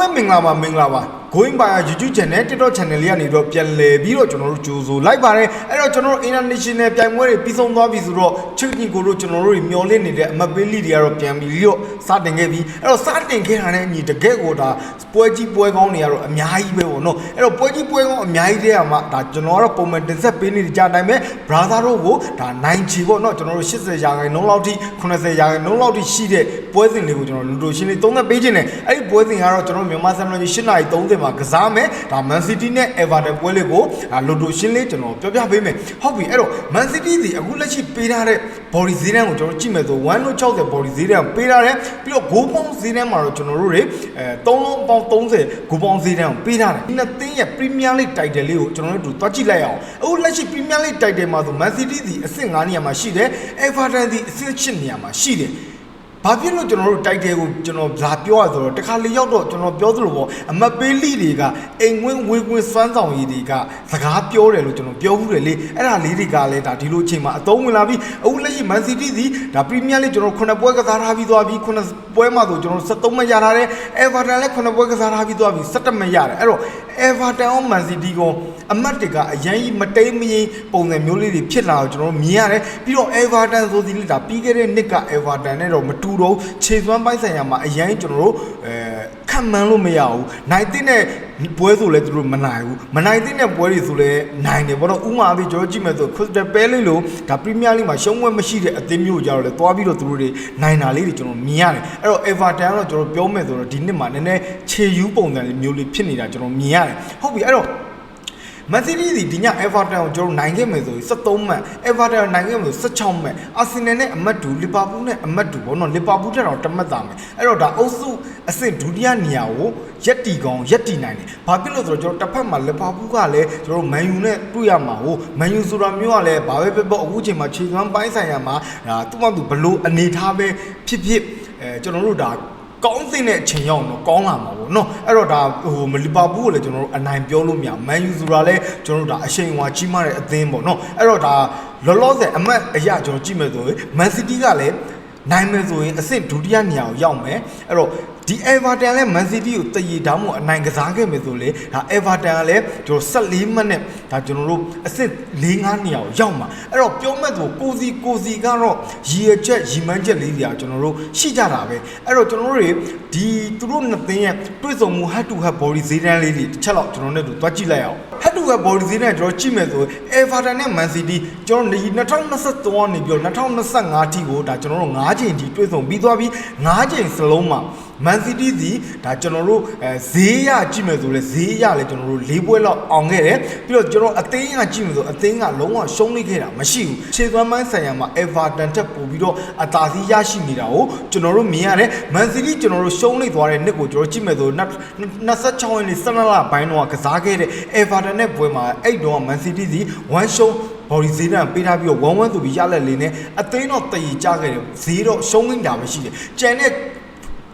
ပဲမင်္ဂလာပါမင်္ဂလာပါ going by YouTube channel TikTok channel လေးကနေတော့ပြန်လည်ပြီးတော့ကျွန်တော်တို့ကြိုးစိုးလိုက်ပါတယ်အဲ့တော့ကျွန်တော်တို့ international ပြိုင်ပွဲတွေပြီးဆုံးသွားပြီဆိုတော့ချစ်ညီကိုတို့ကျွန်တော်တို့မျောလင့်နေတဲ့အမတ်ပေးလိတွေကတော့ပြန်ပြီးတော့စတင်ခဲ့ပြီအဲ့တော့စတင်ခဲ့တာနဲ့ညီတကယ့်ကိုဒါပွဲကြီးပွဲကောင်းတွေကတော့အများကြီးပဲပေါ့နော်အဲ့တော့ပွဲကြီးပွဲကောင်းအများကြီးတဲ့ကမှဒါကျွန်တော်ကတော့ပုံမှန်တင်ဆက်ပေးနေကြတဲ့အတိုင်းပဲ brother တို့ကိုဒါနိုင်ချီပေါ့နော်ကျွန်တော်တို့80ရာခိုင်နှုန်းလောက်ထိ90ရာခိုင်နှုန်းလောက်ထိရှိတဲ့ပွဲစဉ်တွေကိုကျွန်တော်လူတို့ရှင်းလေးသုံးသပ်ပေးခြင်းနဲ့အဲ့ဒီပွဲစဉ်ကတော့ကျွန်တော်တို့မြန်မာစံတော်ကြီး8နာရီ30မှာကစားမယ်ဒါ Man City နဲ့ Everton ပွဲလေးကိုလူတို့ရှင်းလေးကျွန်တော်ပြောပြပေးမယ်ဟုတ်ပြီအဲ့တော့ Man City ဒီအခုလက်ရှိပေးထားတဲ့ body ဈေးတန်းကိုကျွန်တော်ကြည့်မယ်ဆို160 body ဈေးတန်းပေးထားတယ်ပြီးတော့ goal pound ဈေးတန်းမှာတော့ကျွန်တော်တို့တွေအဲ3လုံးပေါင်း30 goal pound ဈေးတန်းကိုပေးထားတယ်ဒီနှစ်သင်းရဲ့ Premier League title လေးကိုကျွန်တော်တို့သွားကြည့်လိုက်အောင်အခုလက်ရှိ Premier League title မှာဆို Man City ဒီအဆင့်9နေရာမှာရှိတယ် Everton ဒီအဆင့်8နေရာမှာရှိတယ် ဘာဖြစ်လို့ကျွန်တော်တို့တိုက်တယ်ကိုကျွန်တော်လာပြောရဆိုတော့တခါလေရောက်တော့ကျွန်တော်ပြောသလိုပေါ့အမတ်ပေးလိတွေကအိမ်ဝင်းဝေးကွင်းစွမ်းဆောင်ရည်တွေကစကားပြောတယ်လို့ကျွန်တော်ပြောဘူးတယ်လေအဲ့ဒါလေးတွေကလည်းဒါဒီလိုအချိန်မှာအသုံးဝင်လာပြီးအခုလက်ရှိ Man City စီဒါ Premier League ကျွန်တော်ခုနှစ်ပွဲကစားထားပြီးသွားပြီးခုနှစ်ပွဲမှာဆိုကျွန်တော်73မှတ်ရထားတယ် Everton လည်းခုနှစ်ပွဲကစားထားပြီးသွားပြီး17မှတ်ရတယ်အဲ့တော့ Everton အောင် Man City ကိုအမတ်တွေကအရင်ကြီးမတိမ်မရင်ပုံစံမျိုးလေးတွေဖြစ်လာတော့ကျွန်တော်တို့မြင်ရတယ်ပြီးတော့ Everton ဆိုဒီလေဒါပြီးခဲ့တဲ့နှစ်က Everton နဲ့တော့မတူတော့ခြေစွမ်းပိုင်းဆိုင်ရာမှာအရင်ကျွန်တော်တို့အဲခံမှန်းလို့မရဘူးနိုင်တဲ့နဲ့ပွဲဆိုလဲသူတို့မနိုင်ဘူးမနိုင်တဲ့နဲ့ပွဲတွေဆိုလဲနိုင်တယ်ဘောတော့ဥမာအဖြစ်ကျွန်တော်ကြည့်မယ်ဆို Crystal Palace လို့ဒါ Premier League မှာရှုံးပွဲမရှိတဲ့အသင်းမျိုးကြတော့လဲသွားပြီးတော့သူတို့တွေနိုင်တာလေးတွေကျွန်တော်မြင်ရတယ်အဲ့တော့ Everton ကတော့ကျွန်တော်ပြောမယ်ဆိုတော့ဒီနှစ်မှာနည်းနည်းခြေယူပုံစံလေးမျိုးလေးဖြစ်နေတာကျွန်တော်မြင်ရတယ်ဟုတ်ပြီအဲ့တော့ Man City ဒီဒီည Everton ကိုကျွန်တော်နိုင်ခဲ့မယ်ဆိုရင်73မှတ် Everton နိုင်ခဲ့မယ်ဆို16မှတ် Arsenal နဲ့အမှတ်တူ Liverpool နဲ့အမှတ်တူဘောနော် Liverpool တက်တော့တမှတ်သားမယ်အဲ့တော့ဒါအုပ်စုအဆင့်ဒုတိယနေရာကိုရက်တီကောင်းရက်တီနိုင်တယ်ဘာဖြစ်လို့ဆိုတော့ကျွန်တော်တစ်ဖက်မှာ Liverpool ကလည်းကျွန်တော် Man U နဲ့တွေ့ရမှာဟို Man U ဆိုတာမျိုးကလည်းဘာပဲဖြစ်ဖြစ်အခုချိန်မှာခြေစွမ်းပိုင်းဆိုင်ရာမှာဒါသူ့မှသူဘလို့အနေထားပဲဖြစ်ဖြစ်အဲကျွန်တော်တို့ဒါ ကောင်းသိတဲ့အချိန်ရောက်တော့ကောင်းလာမှာပေါ့နော်အဲ့တော့ဒါဟိုလီဗာပူးကိုလည်းကျွန်တော်တို့အနိုင်ပြောလို့မရမန်ယူဆိုတာလည်းကျွန်တော်တို့ဒါအချိန်ဝါကြီးမားတဲ့အသင်းပေါ့နော်အဲ့တော့ဒါလောလောဆယ်အမတ်အရာကျွန်တော်ကြည့်မယ်ဆိုရင်မန်စီးတီးကလည်းနိုင်မယ်ဆိုရင်အဆင့်ဒုတိယနေရာကိုရောက်မယ်အဲ့တော့ ဒီ Everton လည်း Man City ကိုတည်ရတောင်းမို့အနိုင်ကစားခဲ့မယ်ဆိုလေဒါ Everton ကလည်းကျွန်တော်14မှတ်နဲ့ဒါကျွန်တော်တို့အဆင့်4-5နေရာကိုရောက်မှာအဲ့တော့ပြောမဲ့ဆိုကိုစီကိုစီကတော့ရည်ရချက်ရည်မှန်းချက်လေးတွေကကျွန်တော်တို့ရှိကြတာပဲအဲ့တော့ကျွန်တော်တို့တွေဒီသူတို့နှစ်သင်းရဲ့တွေ့ဆုံမှု head to head body ဈေးတန်းလေးတွေတစ်ချက်လောက်ကျွန်တော်တို့တို့တွားကြည့်လိုက်အောင် head to head body ဈေးတန်းကျွန်တော်ကြည့်မယ်ဆို Everton နဲ့ Man City ကျွန်တော်2023ကနေပြီးတော့2025ထိကိုဒါကျွန်တော်တို့9ချိန်ထိတွေ့ဆုံပြီးသွားပြီး9ချိန်စလုံးမှာ Man City စီဒါကျွန်တော်တို့အဲဈေးရကြည့်မယ်ဆိုလဲဈေးရလဲကျွန်တော်တို့၄ပွဲလောက်အောင်ခဲ့တယ်ပြီးတော့ကျွန်တော်အသင်းကကြည့်မယ်ဆိုအသင်းကလုံးဝရှုံးနေခဲ့တာမရှိဘူးခြေသွမ်းပိုင်းဆိုင်ရာမှာ Everton တက်ပို့ပြီးတော့အသာစီးရရှိနေတာကိုကျွန်တော်တို့မြင်ရတယ် Man City ကျွန်တော်တို့ရှုံးနေသွားတဲ့နှစ်ကိုကျွန်တော်ကြည့်မယ်ဆို26ရက်နေ့12လပိုင်းတော့ကစားခဲ့တဲ့ Everton နဲ့ပွဲမှာအဲ့တော့ Man City စီ1ရှုံးဘော်ဒီဈေးတန်းပေးထားပြီးတော့1 1ဆိုပြီးရလက်လေးနဲ့အသိန်းတော့တည်ကြခဲ့တယ်ဈေးတော့ရှုံးနေတာပဲရှိတယ်ကြံတဲ့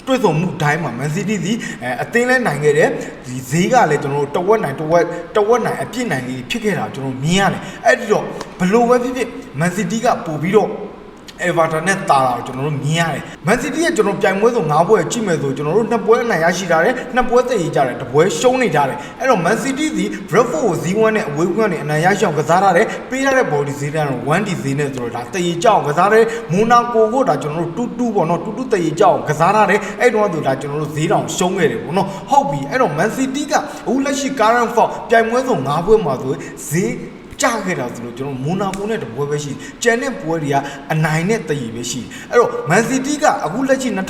တွေ့ဆုံမှုတိုင်းမှာ Man City စီအဲအသင်းလဲနိုင်ခဲ့တယ်ဒီဈေးကလည်းကျွန်တော်တို့တဝက်နိုင်တဝက်တဝက်နိုင်အပြစ်နိုင်လေးဖြစ်ခဲ့တာကျွန်တော်မြင်ရတယ်အဲ့ဒီတော့ဘလို့ပဲဖြစ်ဖြစ် Man City ကပို့ပြီးတော့ Everton နဲ့တာတာကိုကျွန်တော်တို့မြင်ရတယ်။ Man City ကကျွန်တော်ပြိုင်ပွဲဆို၅ပွဲကြည့်မယ်ဆိုကျွန်တော်တို့နှစ်ပွဲအနိုင်ရရှိထားတယ်၊နှစ်ပွဲတည်ကြတယ်၊တစ်ပွဲရှုံးနေကြတယ်။အဲ့တော့ Man City စီ Brentford ကိုဇီးဝမ်းနဲ့အဝေးကွန်းနဲ့အနိုင်ရရှိအောင်ကစားထားတယ်။ပေးထားတဲ့ body ဈေးတန်းတော့ 1D ဈေးနဲ့ဆိုတော့ဒါတည်ကြအောင်ကစားတယ်။မူနာကိုကိုဒါကျွန်တော်တို့တူတူပေါ့နော်တူတူတည်ကြအောင်ကစားထားတယ်။အဲ့တော့ဆိုဒါကျွန်တော်တို့ဈေးတောင်ရှုံးခဲ့တယ်ပေါ့နော်။ဟုတ်ပြီ။အဲ့တော့ Man City ကအခုလက်ရှိ current form ပြိုင်ပွဲဆို၅ပွဲမှာဆိုဈေး ကြခဲ့တာဆိုလို့ကျွန်တော်မူနာကိုနဲ့တပွဲပဲရှိကျန်တဲ့ပွဲတွေကအနိုင်နဲ့တည်ပဲရှိအဲ့တော့ Man City ကအခုလက်ရှိ2025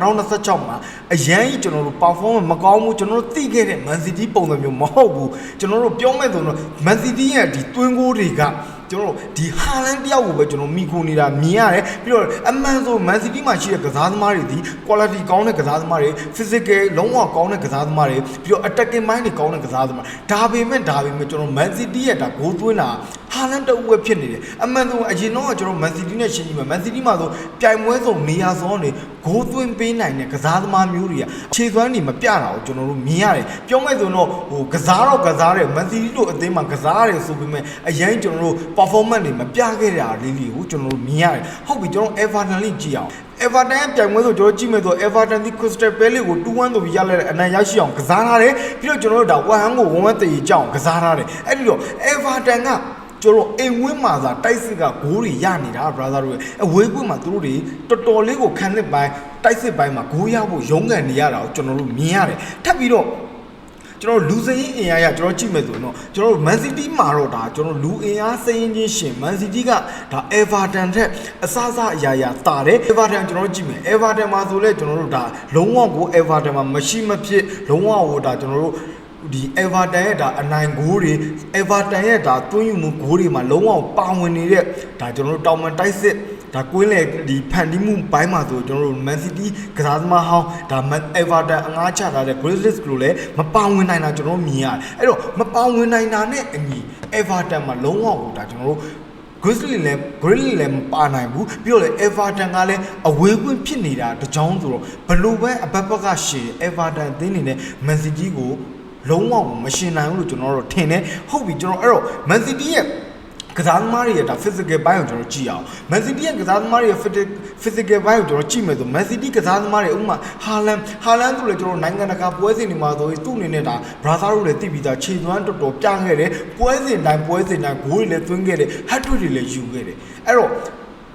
2026မှာအရန်ကြီးကျွန်တော်တို့ performance မကောင်းဘူးကျွန်တော်တို့သိခဲ့တဲ့ Man City ပုံစံမျိုးမဟုတ်ဘူးကျွန်တော်တို့ပြောမဲ့ဆိုတော့ Man City ရဲ့ဒီတွင်းကိုတွေက ကျွန်တော်တို့ဒီဟာလန်တယောက်ကိုပဲကျွန်တော်မိခိုနေတာမြင်ရတယ်ပြီးတော့အမှန်ဆို Man City မှာရှိတဲ့ကစားသမားတွေဒီ quality ကောင်းတဲ့ကစားသမားတွေ physical လုံးဝကောင်းတဲ့ကစားသမားတွေပြီးတော့ attacking mind တွေကောင်းတဲ့ကစားသမားဒါပေမဲ့ဒါပေမဲ့ကျွန်တော် Man City ရဲ့ဒါဂိုးသွင်းတာဟာလန်တအုပ်ပဲဖြစ်နေတယ်အမှန်ဆိုအရင်တော့ကျွန်တော် Man City နဲ့ရှင်းကြည့်မယ် Man City မှာဆိုပြိုင်ပွဲဆုံးနေရာဆုံးနေ ဂိုးသွင်းပေးနိုင်တဲ့ကစားသမားမျိုးတွေကခြေသွမ်းတွေမပြတာကိုကျွန်တော်တို့မြင်ရတယ်ပြောမဲ့ဆိုတော့ဟိုကစားတော့ကစားတယ်မန်စီးတီးတို့အသင်းမှာကစားရတယ်ဆိုပေမဲ့အရင်ကျွန်တော်တို့ performance တွေမပြခဲ့တာလေးလေးကိုကျွန်တော်တို့မြင်ရတယ်ဟုတ်ပြီကျွန်တော် Everton လေးကြည့်အောင် Everton ရဲ့ပြိုင်ပွဲဆိုကျွန်တော်ကြည့်မယ်ဆို Everton ဒီ Crystal Palace ကို2-1ဆိုပြီးရလာတဲ့အနိုင်ရရှိအောင်ကစားထားတယ်ပြီးတော့ကျွန်တော်တို့ဒါ1-1ကို1-1တည်ကြအောင်ကစားထားတယ်အဲ့ဒီတော့ Everton က ကျွန်တော်အိမ်ဝင်းမှာသာတိုက်စစ်ကဂိုးတွေရနေတာ brother တို့ရဲ့အဝေးကွင်းမှာသူတို့တွေတော်တော်လေးကိုခံစစ်ပိုင်းတိုက်စစ်ပိုင်းမှာဂိုးရဖို့ရုန်းကန်နေရတာကိုကျွန်တော်တို့မြင်ရတယ်ထပ်ပြီးတော့ကျွန်တော်လူစရင်အင်အားရကျွန်တော်ကြည့်မယ်ဆိုတော့ကျွန်တော် Man City မှာတော့ဒါကျွန်တော်လူအင်အားစရင်ချင်းရှင် Man City ကဒါ Everton ထက်အစအစအရာရာတာတယ် Everton ကျွန်တော်ကြည့်မယ် Everton မှာဆိုလဲကျွန်တော်တို့ဒါလုံးဝကို Everton မှာမရှိမဖြစ်လုံးဝကိုဒါကျွန်တော်တို့ ဒီ Everton ရဲ့ဒါအနိုင်ဂိုးတွေ Everton ရဲ့ဒါသွင်းယူမှုဂိုးတွေမှာလုံးဝပါဝင်နေတဲ့ဒါကျွန်တော်တို့တောင်မန်တိုက်စစ်ဒါကွင်းလေဒီဖန်တီးမှုဘိုင်းမှာဆိုကျွန်တော်တို့ Man City ကစားသမားဟောင်းဒါ Everton အငားချထားတဲ့ Grizzlies ကလည်းမပါဝင်နိုင်တာကျွန်တော်တို့မြင်ရတယ်အဲ့တော့မပါဝင်နိုင်တာနဲ့အညီ Everton မှာလုံးဝကိုဒါကျွန်တော်တို့ Grizzly လည်း Grizzly လည်းမပါနိုင်ဘူးပြီးတော့လေ Everton ကလည်းအဝေးကွင်းဖြစ်နေတာတကြောင်ဆိုတော့ဘလို့ပဲအဘက်ဘက်ကရှည် Everton အသင်းနေနဲ့ Man City ကို လုံးဝမရှင်နိုင်ဘူးလို့ကျွန်တော်တို့ထင်တယ်ဟုတ်ပြီကျွန်တော်အဲ့တော့ Man City ရဲ့ကစားသမားတွေရဲ့ဒါ physical ဘိုင်းကိုကျွန်တော်ကြည့်အောင် Man City ရဲ့ကစားသမားတွေရဲ့ physical ဘိုင်းကိုကျွန်တော်ကြည့်မယ်ဆို Man City ကစားသမားတွေဥပမာ Haaland Haaland ဆိုလေကျွန်တော်နိုင်ငံတကာပွဲစဉ်တွေမှာဆိုရင်သူ့အနေနဲ့ဒါ brother တို့လည်းသိပြီးသားခြေသွမ်းတော်တော်ပြခဲ့တယ်ပွဲစဉ်တိုင်းပွဲစဉ်တိုင်းဂိုးတွေလည်းသွင်းခဲ့တယ် hat trick တွေလည်းယူခဲ့တယ်အဲ့တော့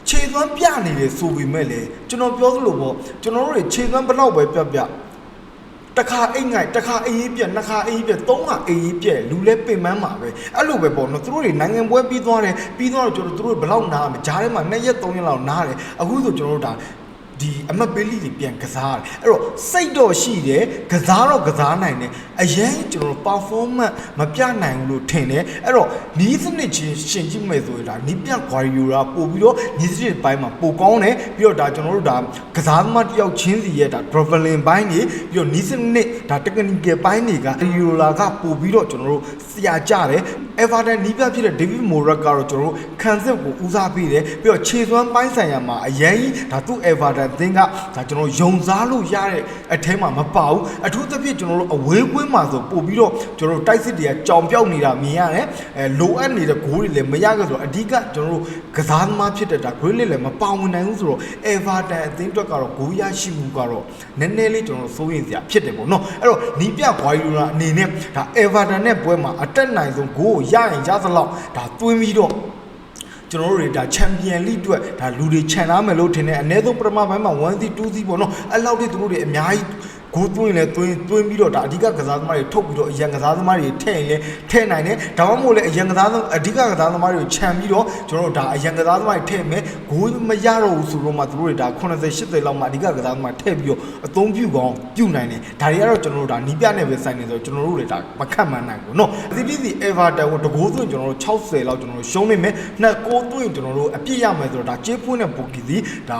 ခြေသွမ်းပြနေတယ်ဆိုပေမဲ့လည်းကျွန်တော်ပြောသလိုပေါ့ကျွန်တော်တို့တွေခြေသွမ်းဘယ်တော့ပဲပြပြ တစ်ခါအိတ်ငိုက်တစ်ခါအေးအေးပြက်နှစ်ခါအေးအေးပြက်သုံးခါအေးအေးပြက်လူလဲပင်ပန်းမှာပဲအဲ့လိုပဲပေါ့နော်သူတို့တွေနိုင်ငံပွဲပြီးသွားတယ်ပြီးသွားတော့ကျွန်တော်တို့ဘယ်လောက်နားမလဲဂျားထဲမှာနှစ်ရက်သုံးရက်လောက်နားတယ်အခုဆိုကျွန်တော်တို့ဒါ ဒီအမတ်ပေးလိတွေပြန်ကစားရတယ်အဲ့တော့စိတ်တော့ရှိတယ်ကစားတော့ကစားနိုင်တယ်အရင်ကျွန်တော်တို့ performance မပြနိုင်ဘူးလို့ထင်တယ်အဲ့တော့နီးစနစ်ချင်းရှင်ကြည့်မယ်ဆိုရင်ဒါနီးပြဂွာရီယိုရာပို့ပြီးတော့နီးစနစ်ပိုင်းမှာပိုကောင်းတယ်ပြီးတော့ဒါကျွန်တော်တို့ဒါကစားသမားတစ်ယောက်ချင်းစီရဲ့ဒါ dribbling ဘိုင်းတွေပြီးတော့နီးစနစ်ဒါ technical ဘိုင်းတွေကရီယိုလာကပို့ပြီးတော့ကျွန်တော်တို့ဆရာကြတယ် Everton နီးပြဖြစ်တဲ့ David Morak ကတော့ကျွန်တော်တို့ခံစစ်ကိုဦးစားပေးတယ်ပြီးတော့ခြေစွမ်းပိုင်းဆိုင်ရာမှာအရင်ကြီးဒါသူ့ Everton သင်းကဒါကျွန်တော်ယုံစားလို့ရတဲ့အထဲမှာမပါဘူးအထူးသဖြင့်ကျွန်တော်တို့အဝေးကွင်းမှာဆိုပို့ပြီးတော့ကျွန်တော်တို့တိုက်စစ်တွေကကြောင်ပြောက်နေတာမြင်ရတယ်အဲလိုအပ်နေတဲ့ဂိုးတွေလည်းမရခဲ့ဆိုတော့အဓိကကျွန်တော်တို့ကစားသမားဖြစ်တဲ့ဒါ Great လည်းမပါဝင်နိုင်ဘူးဆိုတော့ Everton အသင်းအတွက်ကတော့ဂိုးရရှိမှုကတော့နည်းနည်းလေးကျွန်တော်တို့စိုးရိမ်စရာဖြစ်တယ်ပေါ့နော်အဲ့တော့နီးပြဂွာရီလိုနာအနေနဲ့ဒါ Everton နဲ့ပွဲမှာအတက်နိုင်ဆုံးဂိုးကိုရရင်ရသလောက်ဒါသွင်းပြီးတော့ ကျွန်တော်တို့တွေဒါချန်ပီယံလိအတွက်ဒါလူတွေခြံထားမယ်လို့ထင်တယ်အနည်းဆုံးပထမပိုင်းမှာ1စီ2စီပေါ့နော်အဲ့လောက်ထိသူတို့တွေအများကြီး ဂိုးသွင်းလဲသွင်းသွင်းပြီးတော့ဒါအဓိကကစားသမားတွေထုတ်ပြီးတော့အရန်ကစားသမားတွေထည့်ရင်လဲထည့်နိုင်တယ်ဒါမှမဟုတ်လဲအရန်ကစားအဓိကကစားသမားတွေကိုခြံပြီးတော့ကျွန်တော်တို့ဒါအရန်ကစားသမားတွေထည့်မယ်ဂိုးမရတော့ဘူးဆိုတော့မှသူတို့တွေဒါ80 80လောက်မှအဓိကကစားသမားထည့်ပြီးတော့အသုံးပြုကောင်းပြုနိုင်တယ်ဒါတွေကတော့ကျွန်တော်တို့ဒါနီးပြနဲ့ပဲဆိုင်နေဆိုတော့ကျွန်တော်တို့တွေဒါမခတ်မှန်းနိုင်ဘူးနော်စီပီစီ Everton ကိုတကိုးသွင်းကျွန်တော်တို့60လောက်ကျွန်တော်တို့ရှုံးနေမယ်နှစ်ကိုးသွင်းကျွန်တော်တို့အပြည့်ရမယ်ဆိုတော့ဒါချေးဖွင့်တဲ့ပိုကီစီဒါ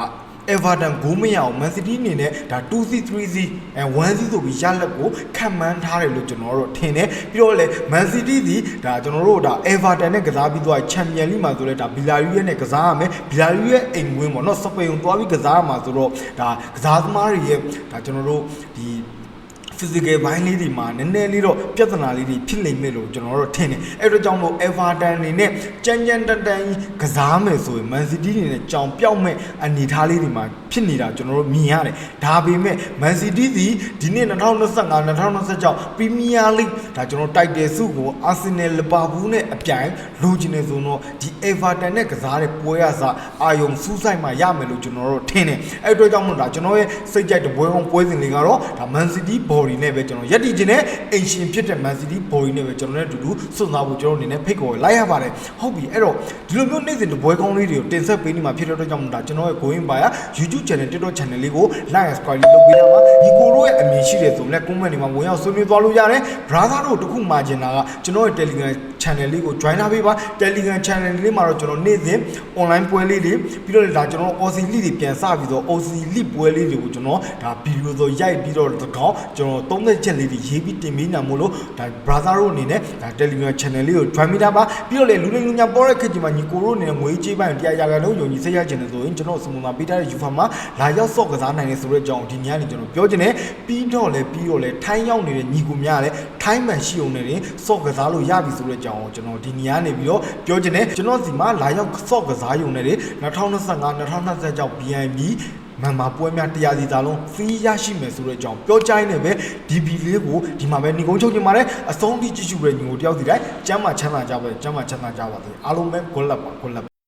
Everton ဂိုးမရအောင် Man City အနေနဲ့ဒါ 2C 3C အဲ 1C ဆိုပြီးရလက်ကိုခံမှန်းထားတယ်လို့ကျွန်တော်တို့ထင်တယ်ပြီးတော့လေ Man City ဒီဒါကျွန်တော်တို့ဒါ Everton နဲ့ကစားပြီးသွား Champion League မှာဆိုလဲဒါ Villarreal နဲ့ကစားရမယ် Villarreal ရဲ့အိမ်ဝင်းပေါ့နော်စပိန်ကိုသွားပြီးကစားရမှာဆိုတော့ဒါကစားသမားတွေရဲ့ဒါကျွန်တော်တို့ဒီ physical ဘိုင်းလေးတွေမှာနည်းနည်းလေးတော့ပြဿနာလေးတွေဖြစ်နေမယ်လို့ကျွန်တော်တို့ထင်တယ်အဲ့တော့ကြောင့်မို့ Everton အနေနဲ့ကြမ်းကြမ်းတန်တန်ကြီးကစားမယ်ဆိုရင် Man City အနေနဲ့ကြောင်ပြောက်မဲ့အနေအထားလေးတွေမှာဖြစ်နေတာကျွန်တော်တို့မြင်ရတယ်ဒါပေမဲ့ Man City ဒီဒီနေ့2025 2026 Premier League ဒါကျွန်တော်တိုက်တယ်စုကို Arsenal Liverpool နဲ့အပြိုင်လိုချင်နေဆိုတော့ဒီ Everton နဲ့ကစားတဲ့ပွဲရစားအာယုံစူးဆိုင်မှာရမယ်လို့ကျွန်တော်တို့ထင်တယ်အဲ့အတွက်ကြောင့်မို့ဒါကျွန်တော်ရဲ့စိတ်ကြိုက်တဲ့ပွဲအောင်ပွဲစဉ်လေးကတော့ဒါ Man City body နဲ့ပဲကျွန်တော်ရက်တည်ခြင်းနဲ့အိမ်ရှင်ဖြစ်တဲ့ Man City body နဲ့ပဲကျွန်တော်နဲ့အတူတူစွန့်စားဖို့ကျွန်တော်အနေနဲ့ဖိတ်ခေါ်လိုက်ရပါတယ်ဟုတ်ပြီအဲ့တော့ဒီလိုမျိုးနေ့စဉ်တပွဲကောင်းလေးတွေကိုတင်ဆက်ပေးနေမှာဖြစ်တဲ့အတွက်ကြောင့်မို့ဒါကျွန်တော်ရဲ့ going by YouTube channel TikTok channel လေးကို like and subscribe လုပ်ပေးတာပါဒီကိုတို့ရဲ့အမြင်ရှိတယ်ဆိုရင်လည်း comment တွေမှာဝင်ရောက်ဆွေးနွေးသွားလို့ရတယ် brother တို့တခုမှာကျင်တာကကျွန်တော်ရဲ့ Telegram channel လေးကို join ထားပေးပါ Telegram channel လေးမှာတော့ကျွန်တော်နေ့စဉ် online ပွဲလေးတွေပြီးတော့ဒါကျွန်တော် OC League တွေပြန်စပြီးတော့ OC League ပွဲလေးတွေကိုကျွန်တော်ဒါဗီဒီယိုဆိုရိုက်ပြီးတော့တကောင်းကျွန်တော်တော်30ချက်လေးတွေရေးပြီးတင်ပေးညာမို့လို့ဒါ brother တို့အနေနဲ့ဒါ Telegram channel လေးကို join မိတာပါပြီးတော့လေလူလိမ်လူညာပေါ်တဲ့ခေတ်ကြီးမှာညီကိုတို့အနေနဲ့ငွေကြေးပိုင်းတရားရကန်လုံးယုံကြည်စိတ်ရခြင်းနဲ့ဆိုရင်ကျွန်တော်စမုံမှာပေးထားတဲ့ UFA မှာလာရောက်ဆော့ကစားနိုင်တယ်ဆိုတဲ့အကြောင်းဒီညနေကျွန်တော်ပြောချင်တယ်ပြီးတော့လေပြီးတော့လေထိုင်းရောက်နေတဲ့ညီကိုများလည်းထိုင်းမှန်ရှိအောင်နေတယ်ဆော့ကစားလို့ရပြီဆိုတဲ့အကြောင်းကိုကျွန်တော်ဒီညနေပြီးတော့ပြောချင်တယ်ကျွန်တော်စီမှာလာရောက်ဆော့ကစားယုံနေတယ်2025 2026 BNB မန်မာပွဲများတရားစီသားလုံးဖီးရရှိမယ်ဆိုတဲ့အကြောင်းပြောကြိုင်းနေပဲ DB လေးကိုဒီမှာပဲညီကုန်းချုပ်ချင်ပါတယ်အဆုံးထိကြည့်ရှုပဲညီကိုတယောက်စီတိုင်းကျမ်းမာချမ်းသာကြပါစေကျမ်းမာချမ်းသာကြပါစေအားလုံးပဲ good luck ပါ good luck